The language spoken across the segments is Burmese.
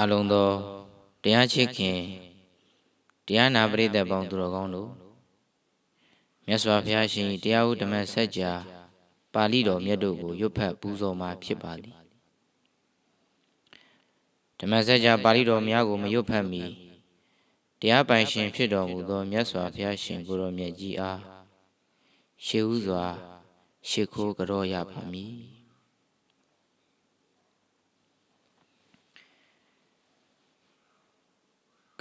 အလုံးသောတရားချစ်ခင်တရားနာပရိသတ်ပေါင်းသူတော်ကောင်းတို့မြတ်စွာဘုရားရှင်တရားဥဓမ္မစကြာပါဠိတော်မြတ်တို့ကိုရွတ်ဖတ်ပူဇော်မှာဖြစ်ပါသည်ဓမ္မစကြာပါဠိတော်များကိုမရွတ်ဖတ်မီတရားပိုင်ရှင်ဖြစ်တော်မူသောမြတ်စွာဘုရားရှင်ကိုရောမြတ်ကြီးအားရှေးဥစွာရှ िख ိုးကြောရပါမည်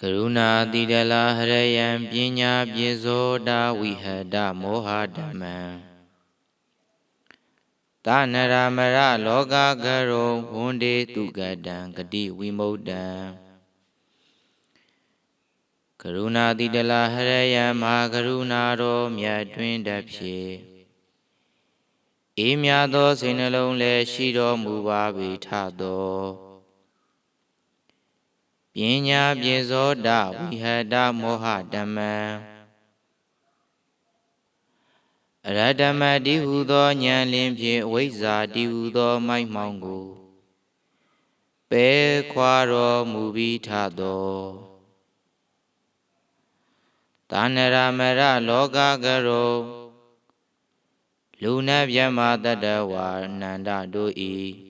ကရုဏာတိတလာဟရယံပညာပြေဇောတာဝိဟတမောဟဓမ္မံတနရမရလောကကရုံဝန္ဒေတုကတံဂတိဝိမု dd ံကရုဏာတိတလာဟရယံမဟာကရုဏာတော်မြတ်တွင်တဖြစ်အေးမြသောစိတ်နှလုံးလည်းရှိတော်မူပါ၏ထသော ပညာပြေဇောတဝိဟတမောဟဓမ္မံအရဓမ္မတိဟုသောဉာဏ်လင်းဖြင့်အဝိဇ္ဇာတိဟုသော မိုက်မှောင်ကိုပယ်ခွာတော်မူပြီးထသောတာနရမရလောကကရောလူနာမြတ်မာတတဝါနန္ဒတို့၏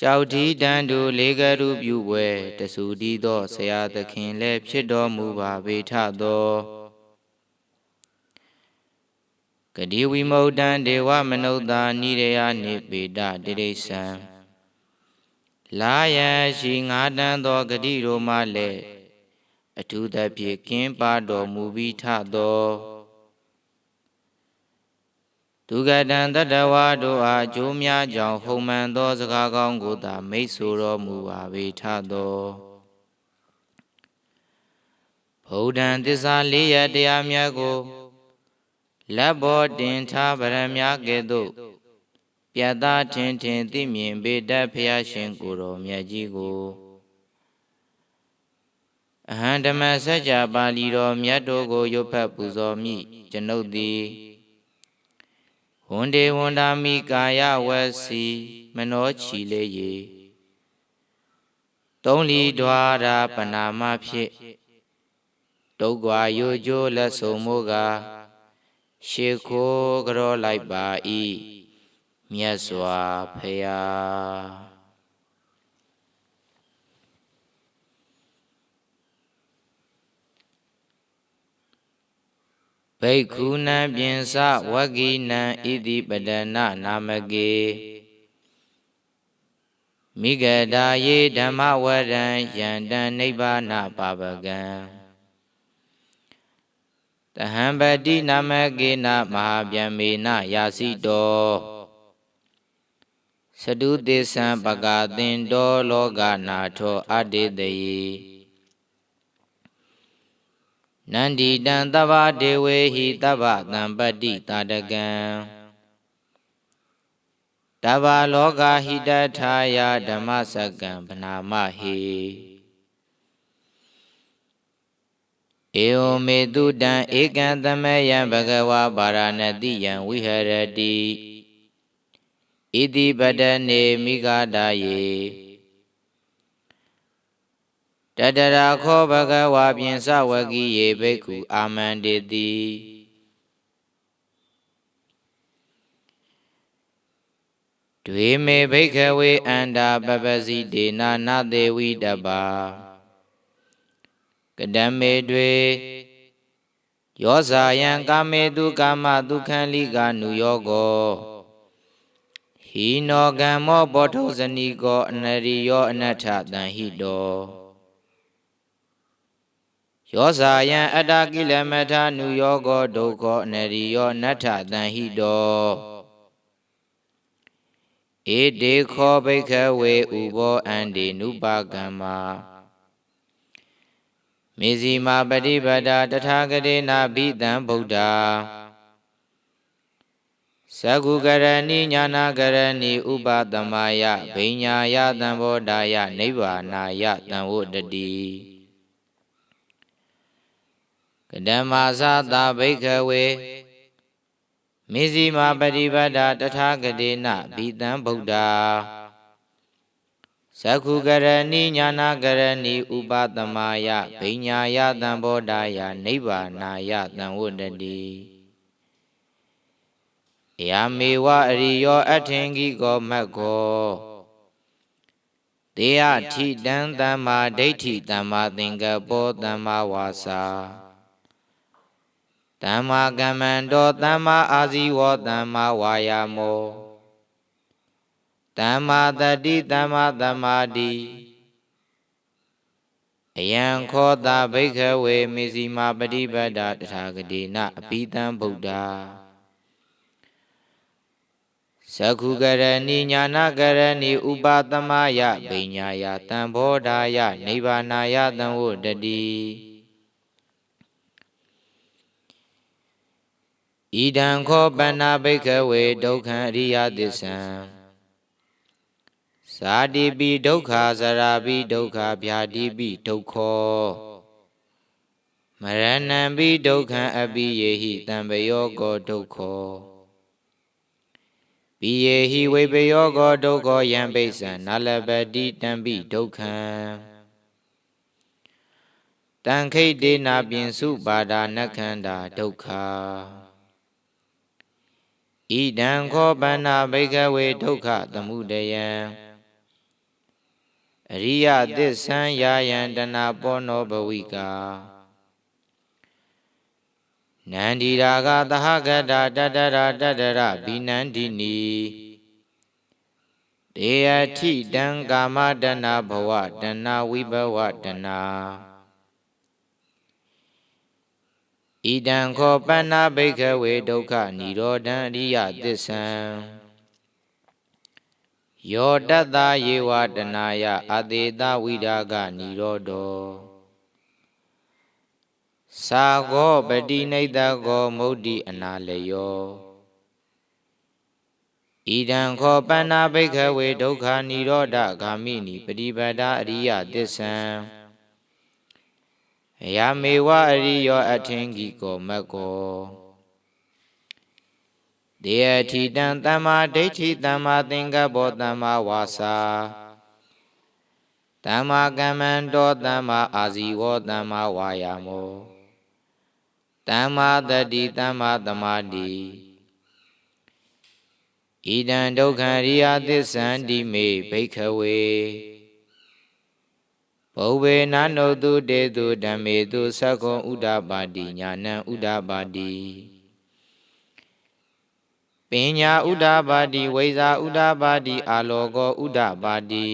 ကြောက်တီတန်တို့လေကရုပြုပွဲတဆူတီသောဆရာသခင်လည်းဖြစ်တော်မူပါပေထသောဂတိဝိမု dd ံဒေဝမနုဿာနိရယနိပေတတိရိစ္ဆံလာယရှိငါတန်သောဂတိတို့မှလည်းအထူးသဖြင့်ကင်းပါတော်မူပြီးထသော ဒုက္ကတံတတဝါတို့အားအကျိုးများကြောင့်ဟုံမှန်သောစကားကောင်းကိုသာမိတ်ဆိုတော်မူပါပေထသောဗုဒ္ဓံသစ္စာလေးရတရားမြတ်ကိုလက်ဘောတင်ထားဗရမ ्या ကဲ့သို့ပြတ်သားထင်ထင်သိမြင်ပေတတ်ဖျားရှင်ကိုယ်တော်မြတ်ကြီးကိုအဟံဓမ္မစကြာပါဠိတော်မြတ်တို့ကိုရွတ်ဖတ်ပူဇော်မိကျွန်ုပ်သည် ဝန္ဒေဝန္တာမိကာယဝစီမနောချီလေရေသုံးလီဒွါရာပနာမဖြစ်တုတ်ကွာယိုကျိုးလက်ဆုံမိုးကရှေခိုးကြောလိုက်ပါဤမြတ်စွာဖရာ ဘိက္ခုနံပြင်စဝဂိနံဣတိပဒနာနာမကေမိဂဒါယေဓမ္မဝရံယန္တံနိဗ္ဗာနပါပကံတဟံပတိနာမကေနမဟာဗျမေနယာစီတောသတုသေသံပကာသင်တောလောကနာထောအတေတယေ နန္ဒီတံတဗ္ဗဒေဝေဟိတဗ္ဗတံပတ္တိတာတကံတဗ္ဗလောကဟိတထာယဓမ္မစကံဗနာမဟိဧဝမေတုတံဧကံသမယံဘဂဝါဗာရာဏတိယံဝိဟရတိဣတိပတနေမိဂဒါယေ တတရာခောဘဂဝါပြင်စဝကိယေဘိက္ခုအာမန္တေတိဒွေမေဘိခဝေအန္တာပပစီဒေနာနသေဝိတပါကတမေတွေယောဇာယံကာမေတုကာမဒုက္ခံလိကာနုယောကောဟိနောကမ္မောပောထုဇနီကောအနရိယောအနတ္ထတံဟိတော ယောဇာယံအတ္တကိလမထနုယောကောဒုက္ခောအနရိယောနတ္ထတံဟိတောဧတေခောဘိခဝေဥဘောအန္တိနုပါကမ္မာမေဇီမာပฏิပဒာတထာဂရေနာဘိတံဗုဒ္ဓသကုကရဏိညာနာကရဏိဥပသမယဘိညာယသံဘောဓာယနိဗ္ဗာနာယသံဝတ္တိ ဓမ္မာသသာဘိကဝေမေဇီမာပฏิပဒာတထာဂတိနဘိတံဗုဒ္ဓသက္ခုကရဏီညာနာကရဏီဥပသမာယဘိညာယတံဘောဓာယနိဗ္ဗာနာယတံဝတ္တတိယာမေဝအရိယောအထင်ကြီးကောမတ်ကောတေယထိတံသမ္မာဒိဋ္ဌိသမ္မာသင်္ကပ္ပောသမ္မာဝါစာ သမ္မာကမ္မန္တောသမ္မာအာဇီဝောသမ္မာဝါယာမောသမ္မာတတိသမ္မာသမာဓိအယံခောတာဘိခဝေမေစီမာပฏิပတ္တာတထာဂတိနအပိတံဗုဒ္ဓသကုကရဏီညာနာကရဏီဥပသမယဗိညာယတံဘောဓာယနိဗ္ဗာနာယတံဝတ္တတိ ဣဒံခောပဏ္ဏဘိခဝေဒုက္ခံအရိယသစ္ဆံဇာတိပိဒုက္ခဇရာပိဒုက္ခဗျာတိပိဒုက္ခောမရဏံပိဒုက္ခံအပိယေဟိတံပယောကောဒုက္ခောပိယေဟိဝိပယောကောဒုက္ခောယံပိစံနလပတိတံပိဒုက္ခံတံခိတ်တေနာပြင်စုပါဒာနခန္ဓာဒုက္ခ ဣဒံခောပဏ္ဏဘိကဝေဒုက္ခသမုဒယံအရိယသစ္ဆံယာယံတနာပောနောဘဝိကာနန္ဒီရာဂသဟဂတတတရတတရဘိနန္ဒီနီတေယထိတံကာမတနာဘဝတနာဝိဘဝတနာ ဣဒံခောပဏ္ဏဘိခဝေဒုက္ခនិရောဓံအရိယသစ္ဆံယောတတ္တယေဝတနာယအတေတဝိရာဂនិရောဓောသာဂောပတိနိတကောမုဒ္တိအနာလယောဣဒံခောပဏ္ဏဘိခဝေဒုက္ခនិရောဓဂာမိနိပฏิပဒါအရိယသစ္ဆံ ယမေဝအရိယောအထင်ကြီးကောမတ်ကောတေယထိတံသမ္မာဒိဋ္ဌိသမ္မာသင်္ကပ္ပောသမ္မာဝါစာသမ္မာကမ္မန္တောသမ္မာအာဇီဝောသမ္မာဝါယာမောသမ္မာတတိသမ္မာသမာဓိဣဒံဒုက္ခရိယသစ္ဆန္တိမေဘိခဝေ ဘုဗ္ဗေနနုတုတေတုဓမ္မေတုသက္ခောဥဒ္ဒပါတိညာဏံဥဒ္ဒပါတိပညာဥဒ္ဒပါတိဝိဇာဥဒ္ဒပါတိအာလောကောဥဒ္ဒပါတိ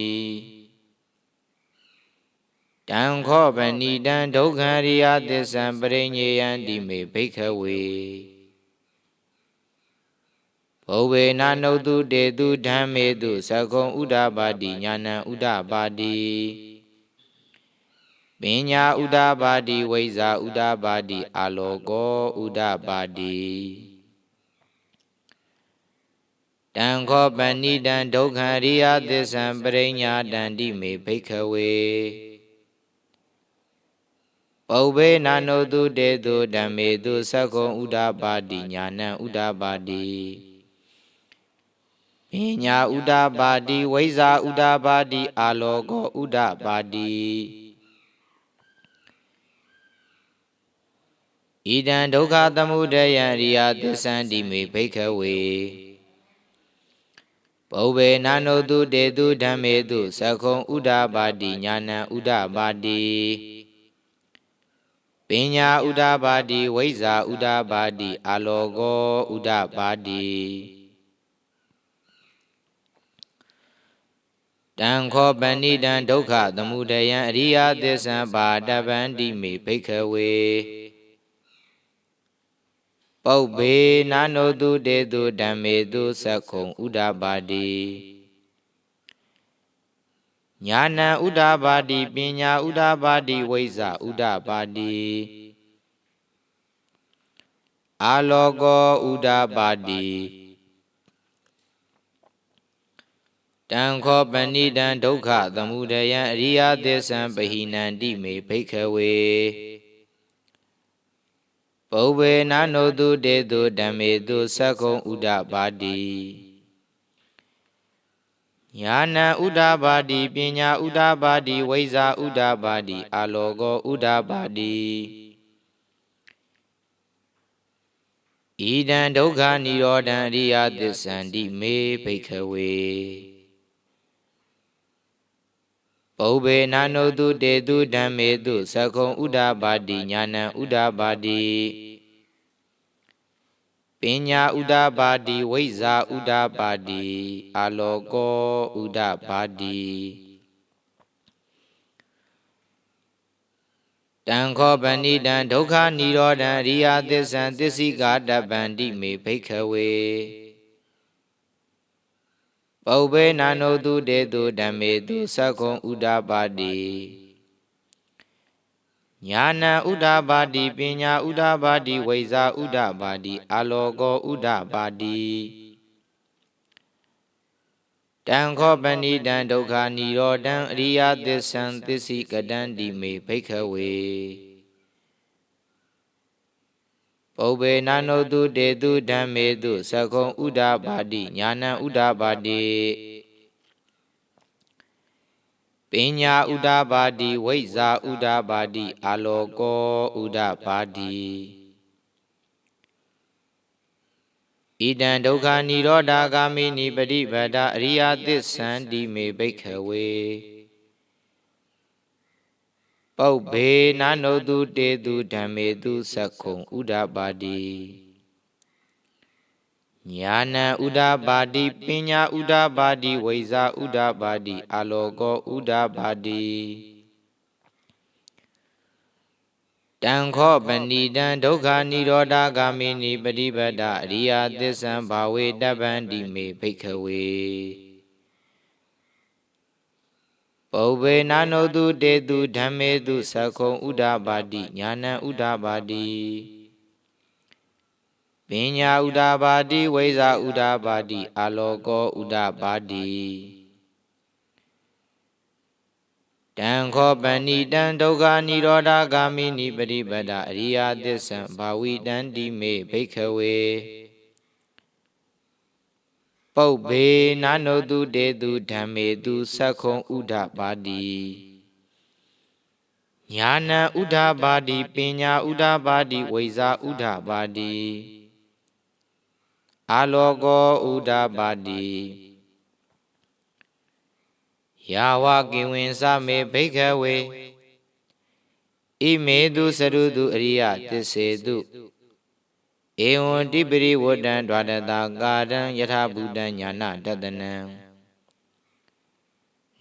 တံခောပဏိတံဒုက္ခရိယသစ္ဆံပရိညေယံတိမေဘိခဝေဘောဝေနနုတုတေတုဓမ္မေတုသကုံဥဒ္ဒပါတိညာဏံဥဒ္ဒပါတိ ပညာဥဒ္ဒပါတိဝိဇာဥဒ္ဒပါတိအာလောကောဥဒ္ဒပါတိတံခောပဏိတံဒုက္ခရိယသစ္ဆံပရိညာတန္တိမေဘိခဝေပုဗ္ဗေနာနုတုတေတုဓမ္မေတုသက္ကုံဥဒ္ဒပါတိညာဏံဥဒ္ဒပါတိပညာဥဒ္ဒပါတိဝိဇာဥဒ္ဒပါတိအာလောကောဥဒ္ဒပါတိ ဣဒံဒုက္ခသမုဒယံရိယသစ္ဆန္တိမေဘိခဝေပုဗ္ဗေနာနုတုတေတုဓမ္မေတုသကုံဥဒ္ဒပါတိညာဏံဥဒ္ဒပါတိပညာဥဒ္ဒပါတိဝိဇ္ဇာဥဒ္ဒပါတိအာလောကောဥဒ္ဒပါတိတံခောပဏိတံဒုက္ခသမုဒယံအရိယသစ္ဆံပါတပန္တိမေဘိခဝေ ပုပ္ပေနာနောတုတေတုဓမ္မေတုသက္ခုံဥဒ္ဒပါတိညာဏံဥဒ္ဒပါတိပညာဥဒ္ဒပါတိဝိဇ္ဇဥဒ္ဒပါတိအာလောကောဥဒ္ဒပါတိတံခောပဏိတံဒုက္ခသမုဒယံအရိယသစ္ဆံပဟိနန္တိမေဘိခဝေ ပုဗ္ဗေနနုတုတေတုဓမ္မေတုသက္ကုံဥဒ္ဒပါတိညာဏဥဒ္ဒပါတိပညာဥဒ္ဒပါတိဝိဇာဥဒ္ဒပါတိအာလောကောဥဒ္ဒပါတိဣဒံဒုက္ခនិရောဓံအရိယသစ္ဆန္တိမေဘိခဝေ ပုဗ္ဗေနာနုတုတေတုဓမ္မေတုသကုံဥဒ္ဒပါတိညာဏဥဒ္ဒပါတိပညာဥဒ္ဒပါတိဝိဇ္ဇာဥဒ္ဒပါတိအာလောကောဥဒ္ဒပါတိတံခောပဏိတံဒုက္ခនិရောဓံအရိယသစ္ဆံသစ္စိကာတပန္တိမေဘိခဝေ ပုဗ္ဗေနာနုတုတေတုဓမ္မေတုသက္ကုံဥဒ္ဒပါတိညာဏဥဒ္ဒပါတိပညာဥဒ္ဒပါတိဝိဇာဥဒ္ဒပါတိအာလောကောဥဒ္ဒပါတိတံခောပဏိတံဒုက္ခនិရောဓံအရိယသစ္ဆံသစ္စိကတံတိမေဘိခဝေ ပုဗ္ဗေနာနုတုတေတုဓမ္မေတုသက္ကုံဥဒ္ဒပါတိညာဏဥဒ္ဒပါတိပညာဥဒ္ဒပါတိဝိဇ္ဇာဥဒ္ဒပါတိအာလောကောဥဒ္ဒပါတိဣဒံဒုက္ခនិရောဓဂာမိနိပฏิပဒအရိယသစ္ဆန္တိမေဘိခဝေ ပုဗ္ဗေနာနုတုတေတုဓမ္မေတုသက္ခုံဥဒ္ဒပါတိညာဏဥဒ္ဒပါတိပညာဥဒ္ဒပါတိဝိဇာဥဒ္ဒပါတိအာလောကောဥဒ္ဒပါတိတံခောပဏိတံဒုက္ခនិရောဓဂာမိနိပฏิပဒအရိယသစ္ဆံဘာဝေတပ္ပန္တိမေဘိခဝေ ပုဗ္ဗေနာနုတုတေတုဓမ္မေတုသက္ခုံဥဒ္ဒပါတိညာဏဥဒ္ဒပါတိပညာဥဒ္ဒပါတိဝိဇာဥဒ္ဒပါတိအာလောကောဥဒ္ဒပါတိတံခောပဏိတံဒုက္ခនិရောဓဂာမိနိပရိပဒအရိယသစ္ဆံဘာဝိတံတိမေဘိခဝေ ပုဗ္ဗေနာနုတုတေတုဓမ္မေတုသက္ခုံဥဒ္ဓပါတိညာဏဥဒ္ဓပါတိပညာဥဒ္ဓပါတိဝိဇာဥဒ္ဓပါတိအာလောကောဥဒ္ဓပါတိယာဝကိဝင်စမေဘိခဝေဣမေတုစရုတုအရိယတစ္ဆေတု ဧဝံတိပရိဝတ္တံဒွါတတာကာရံယထာဘူတံညာနာတတနံ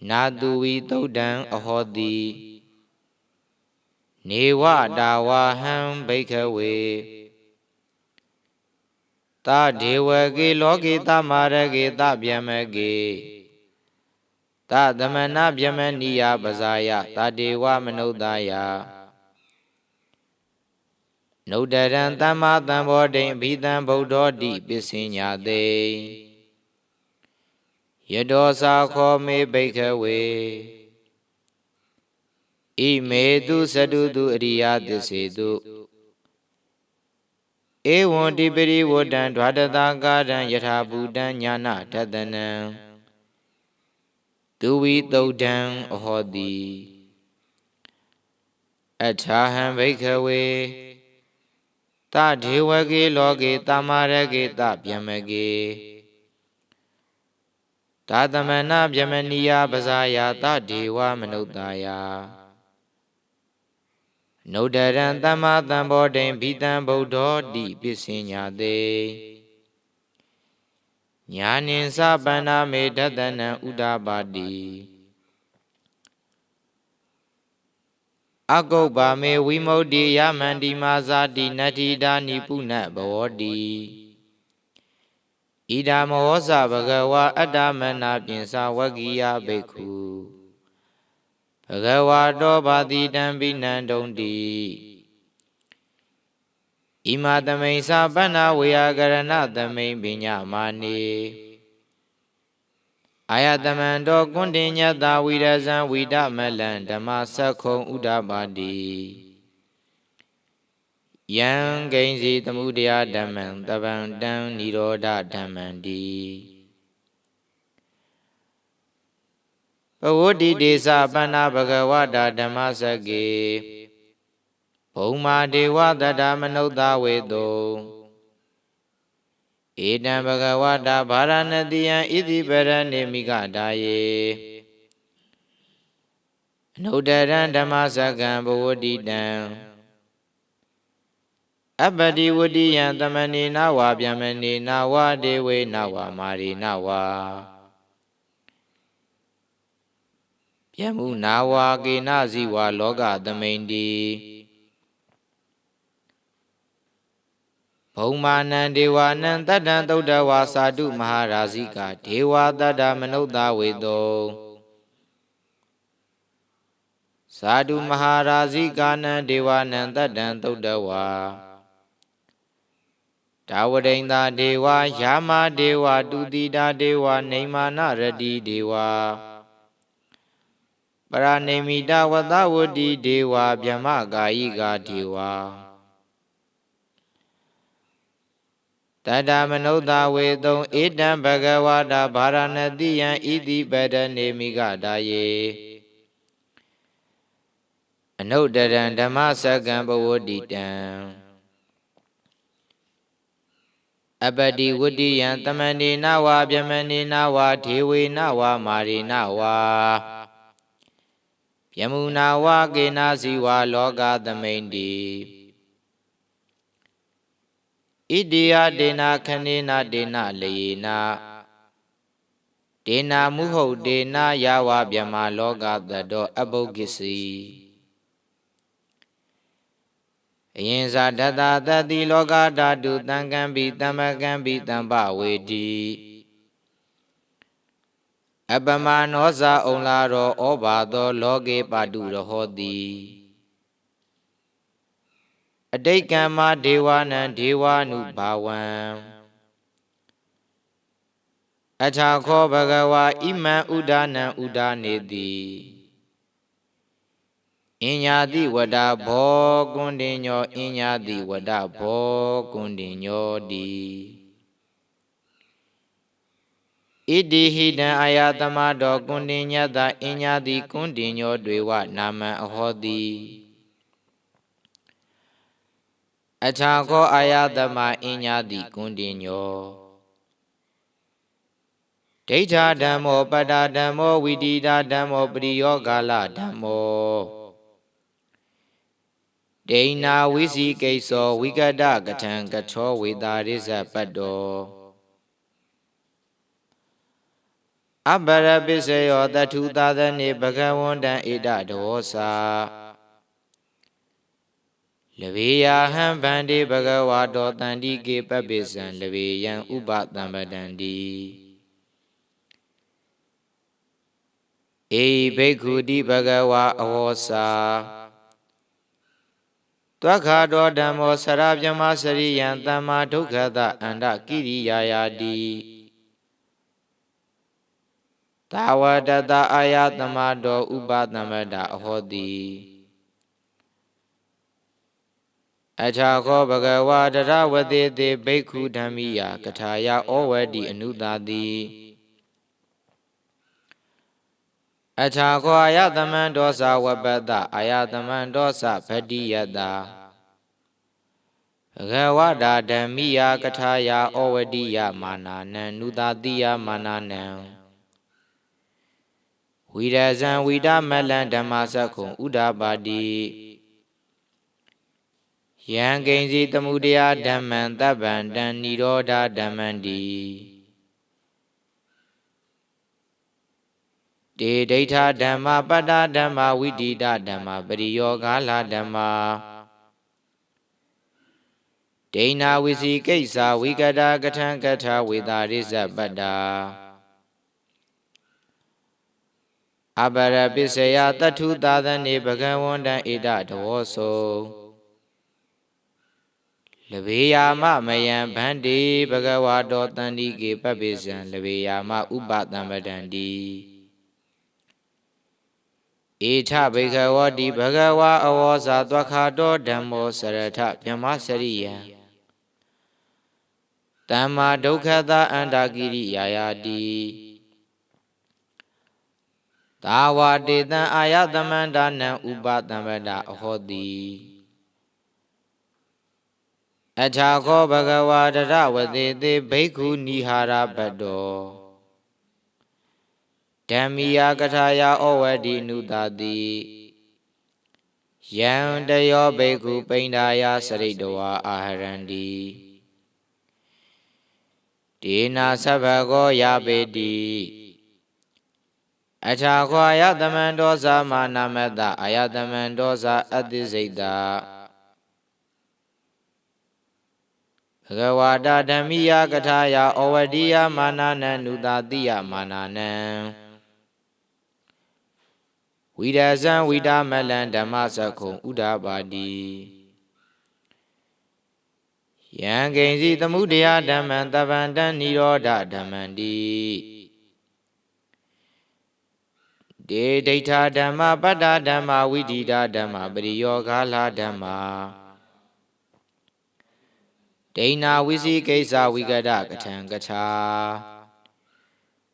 နာတုဝီသုတ်တံအဟောတိနေဝတာဝဟံဘိခဝေသာဒေဝကေလောကေတမာရကေတဗျမကေသသမဏဗျမနိယပဇာယတတေဝမနုဿာယ နုဒရံသမ္မာသမ္ဗောဓိံဘိတံဗုဒ္ဓောတိပစ္စဉညာတေယတောသာခောမေဘိခဝေဣမေတုသတုတုအရိယသစ္စေတုဧဝံတိပရိဝတ္တံဓဝတတာကာရံယထာဘူတံညာနာတတနံသူဝိတုတ်တံအဟောတိအထာဟံဘိခဝေ တဒေဝကေလောကေတမရကေတဗျမကေသာသမဏဗျမနိယပဇာယတဒေဝမနုဿာယနုဒရံသမ္မာသမ္ဗောဓိံဘိတံဗုဒ္ဓောတိပစ္စညာတေညာနိသပန္နာမေတတနံဥဒ္ဒပါတိ အကုပ္ပါမေဝိမု ക്തി ယမန္တိမာဇာတိနတ္ထိတာနိပုဏ္ဏဘဝတိဣဒာမောဇဘဂဝါအတ္တမနာပြင်စာဝဂိယဘိက္ခုဘဂဝါတောဘာတိတံပိနံတုံတိဣမသမိန်စာပဏ္ဏဝေယကရဏသမိန်ပညာမာနေ အာယတမံတောကွန်တင်ညတဝိရဇံဝိဒမလံဓမ္မစက္ခုံဥဒ္ဒပါတိယံဂိဉ္စီသမှုတရားဓမ္မံတပံတံនិရောဓဓမ္မံတိဘဝတိဒေသပန္နာဘဂဝတာဓမ္မစကေဘုံမာဒေဝတတမနုဿဝေတု ဧတံဘဂဝတာဗာရဏတိယံဣတိပရဏေမိကဒါယေအနုတရံဓမ္မစကံဘဝတိတံအပတိဝတိယံသမဏေနဝါဗျမဏေနဝဒေဝေနဝမာရိနဝါပြမှုနာဝါကေနဇီဝါလောကသမိန်တိ ဘုံမာနံဒေဝနံတတ္တံသုဒ္ဓဝါစာတုမဟာရာဇိကဒေဝတတ္တမနုဿဝေတောသာဓုမဟာရာဇိကာနံဒေဝနံတတ္တံသုဒ္ဓဝါဒါဝရိန္တာဒေဝယာမဒေဝတုတိတာဒေဝနေမာနရတိဒေဝပရဏိမိတဝတဝတိဒေဝဗျမကာယိကာဒေဝ တတမနုဿဝေတုံဧတံဘဂဝတာဗာရဏတိယံဣတိပဒနေမိကဒါယေအနုတ္တရံဓမ္မစကံဘဝတိတံအပတိဝတ္တိယံတမဏေနဝါဗျမဏေနဝါဒေဝေနဝါမာရိနဝါဗျမုနာဝါကေနာစီဝါလောကသမိန်တိ ဣတိယဒေနာခဏေနာဒေနာလေနာဒေနာမုဟုတ်ဒေနာယဝဗျမလောကတတောအဘုဂ္ဂစီအရင်ဇာတတတတိလောကဓာတုတံကံပိတမကံပိတံပဝေတိအပမနောဇာဩလာရောဩဘာသော လောကေပါတုရဟောတိ အတိတ်ကမ္မဒေဝနံဒေဝ ानु ဘာဝံအထာခောဘဂဝါဣမံဥဒနံဥဒနေတိအင်ညာတိဝဒဘောကွန်တင်ညောအင်ညာတိဝဒဘောကွန်တင်ညောတိဣတိဟိတံအာယတမတော်ကွန်တင်ညတအင်ညာတိကွန်တင်ညောတွေဝနာမံအဟောတိ အချာခောအာယတမအင်ညာတိကွန်တင်ညောဒိဋ္ဌဓမ္မောပတ္တဓမ္မောဝိတိတာဓမ္မောပရိယောဂာလဓမ္မောဒိဏဝိစီကိသောဝိကတကထံကထောဝေတာရိဇပတ္တောအပရပိစယောတထုသာသနေဘဂဝန္တံဣဒဒောစာ လဗေယဟံဗန္တိဘဂဝါတောတန္တိကေပပိစံလဗေယံဥပတံပတန္တိဧဘိက္ခုတိဘဂဝါအဝောစာသွခါတော်ဓမ္မောဆရပြမစရိယံတမ္မာဒုက္ခတအန္တကိရိယာယာတိသာဝတတအာယတမတော်ဥပသမ္ပတအဟောတိ အထာခောဘဂဝါတရဝတိတေဘိက္ခုဓမ္မိယကထာယဩဝတိအနုတာတိအထာခောအာယသမံဒောသဝပတ္တအာယသမံဒောသဗတ္တိယတာဘဂဝတာဓမ္မိယကထာယဩဝတိယမာနာနံနုတာတိယမာနာနံဝိရဇံဝိဒမလံဓမ္မစကုံဥဒပါတိ ယံကိဉ္စီတမှုတရားဓမ္မံတပ္ပံတံនិရောဓဓမ္မံတိတေဒိဋ္ဌဓမ္မပတ္တဓမ္မဝိတိတဓမ္မပရိယောဂါလဓမ္မဒိဏဝိစီကိစ္ဆာဝိကတာကထံကထာဝေတာရိဇပတ္တာအပရပစ္စယတထုသာသနေဘဂဝန္တံဣဒတဝောသော လဘေယာမမယံဗန္တိဘဂဝါတောတန္တိကေပပိစံလဘေယာမဥပတံပတံတိဧထဘိခဝတိဘဂဝါအဝောဇာသွခါတောဓမ္မောစရထမြမစရိယံတမ္မာဒုက္ခတာအန္တာကိရိယာယာတိဘသာဝတေတံအာယသမန္တာနံဥပတံပဒအဟောတိ အထာခောဘဂဝါတရဝတိတေဘိက္ခုနိဟာရပတ္တောဓမ္မိယကထာယဩဝတိနုတာတိယံတယောဘိက္ခုပိန္ဒာယစရိတဝါအာဟရန္တိဒေနာသဗ္ဗကောယပေတိအထာခွာယတမန္တောဇာမာနမတအာယတမန္တောဇာအတိစိတ်တာ ဘဂဝါတာဓမ္မိယကထာယဩဝတိယမာနနံနုတာတိယမာနနံဝိဒဇံဝိဒမလံဓမ္မစကုံဥဒ္ဓပါတိယံကိဉ္စီသမှုတရားဓမ္မံတပ္ပန္တနိရောဓဓမ္မန္တိဒေဒိဋ္ဌာဓမ္မပတ္တာဓမ္မဝိဒိတာဓမ္မပရိယောဂါလာဓမ္မ ဒိဏဝိစီကိစ္စဝိကဒကထံကထာ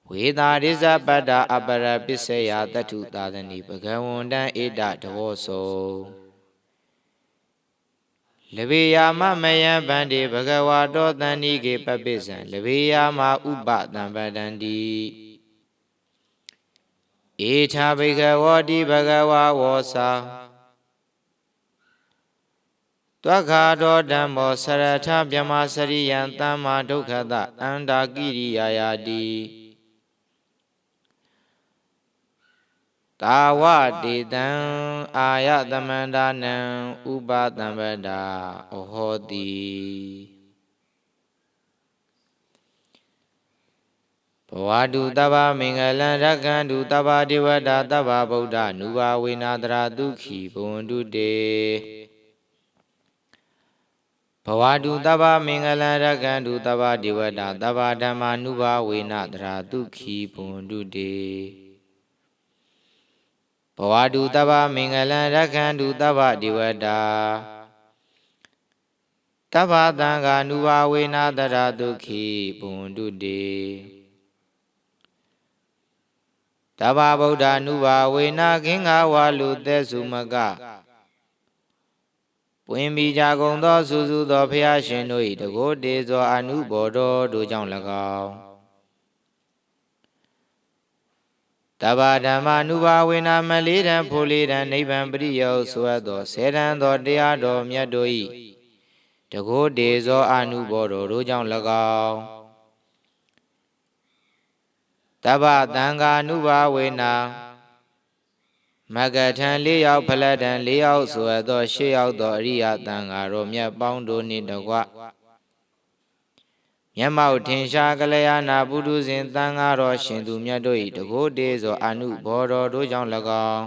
ဝေသာရိဇပတ္တာအပရပစ္စယတထုသာသနိပဂဝန္တံဧတတဝောသောလဘေယာမမယံဗန္တိဘဂဝါတောတန်ဤကေပပိစံလဘေယာမဥပတံပတန္တိဧထာဘိကဝောတိဘဂဝါဝော သာတွက္ခာတောဓမ္မောဆရထမြမစရိယံတမ္မာဒုက္ခတအန္တာကိရိယာယာတိတာဝတေတံအာယသမန္တာနံဥပတံပဒာအဟောတိဘဝတုတဗ္ဗမင်္ဂလံရက္ခန္တုတဗ္ဗဒေဝတာတဗ္ဗဗုဒ္ဓနုဘာဝေနာတရာဒုက္ခိဘဝန္တုတေ ဘဝတုတဗ္ဗမင်္ဂလံရက္ခန္တုတဗ္ဗဒေဝတာတဗ္ဗဓမ္မာနုဘာဝေနာတရာဒုက္ခိဘဝန္တုတေဘဝတုတဗ္ဗမင်္ဂလံရက္ခန္တုတဗ္ဗဒေဝတာတဗ္ဗသံဃာနုဘာဝေနာတရာဒုက္ခိဘဝန္တုတေတဗ္ဗဗုဒ္ဓ ानु ဘာဝေနာခင်္ဃဝါလူသက်စုမက ပွင့်ပြီးကြကုန်သောစူးစူးသောဖျားရှင်တို့၏တကိုးတေသောအနုဘော်တော်တို့ကြောင့်၎င်းတဗ္ဗဓမ္မာနုဘာဝေနာမလေးတံဖိုလေးတံနိဗ္ဗာန်ပရိယောဆိုအပ်သောဆေရန်သောတရားတော်မြတ်တို့၏တကိုးတေသောအနုဘော်တော်တို့ကြောင့်၎င်းတဗ္ဗတံဃာနုဘာဝေနာ မဂထံ၄ယောက်ဖလတံ၄ယောက်ဆိုအပ်သော၈ယောက်သောအရိယတန်ဃာတော်မြတ်ပေါင်းတို့နှင့်တကွမျက်မှောက်ထင်ရှားကလျာဏပုထုဇဉ်တန်ဃာတော်ရှင်သူမြတ်တို့၏တကိုးတေသောအနုဘောတော်တို့ကြောင့်၎င်း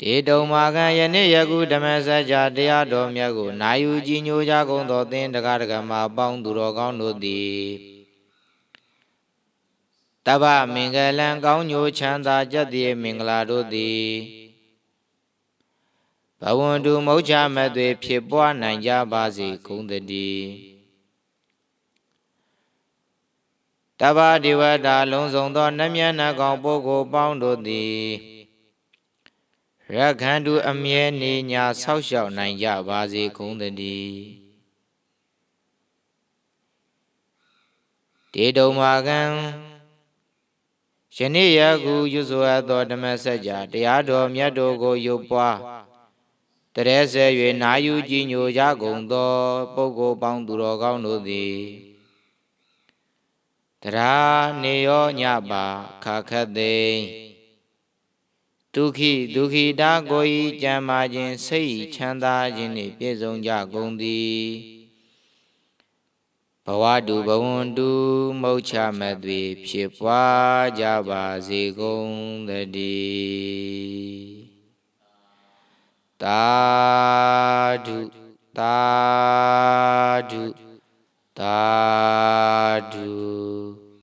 တေတုံမာကံယနေ့ယခုဓမ္မစကြာတရားတော်မြတ်ကိုနာယူကြည်ညိုကြကုန်သောသင်တကားတကမှာပေါင်းသူတော်ကောင်းတို့သည် တဗ္ဗမင်္ဂလံကောင်းညိုချမ်းသာကြက်တည်းမင်္ဂလာတို့သည်ဘဝန္တုမௌချမသွေဖြစ်ပွားနိုင်ကြပါစေကုန်တည်းတဗ္ဗဒီဝတာလုံးစုံသောနှမျက်နှာကောင်ပုဂ္ဂိုလ်ပေါင်းတို့သည်ရခန္တုအမြဲနေညာဆောက်ရှောက်နိုင်ကြပါစေကုန်တည်းတေတုံမာကံ ယနေ့ယခုယူဆိုအပ်သောဓမ္မစကြာတရားတော်မြတ်တို့ကိုရုပ်ပွားတရေဆဲ၍နာယူကြည်ညိုကြကုန်သော ပုဂ္ဂိုလ်ပေါင်းသူတော်ကောင်းတို့သည်တရာနေရောညပါခါခတ်သိဒုက္ခိဒုက္ခိတာကိုဤကြံမာခြင်းစိတ်ချမ်းသာခြင်းနှင့်ပြည့်စုံကြကုန်သည် ဘဝတုဘဝန္တုမုတ်ချမသွေဖြစ်ပွားကြပါစေကုန်တည်းတာဓုတာဓုတာဓု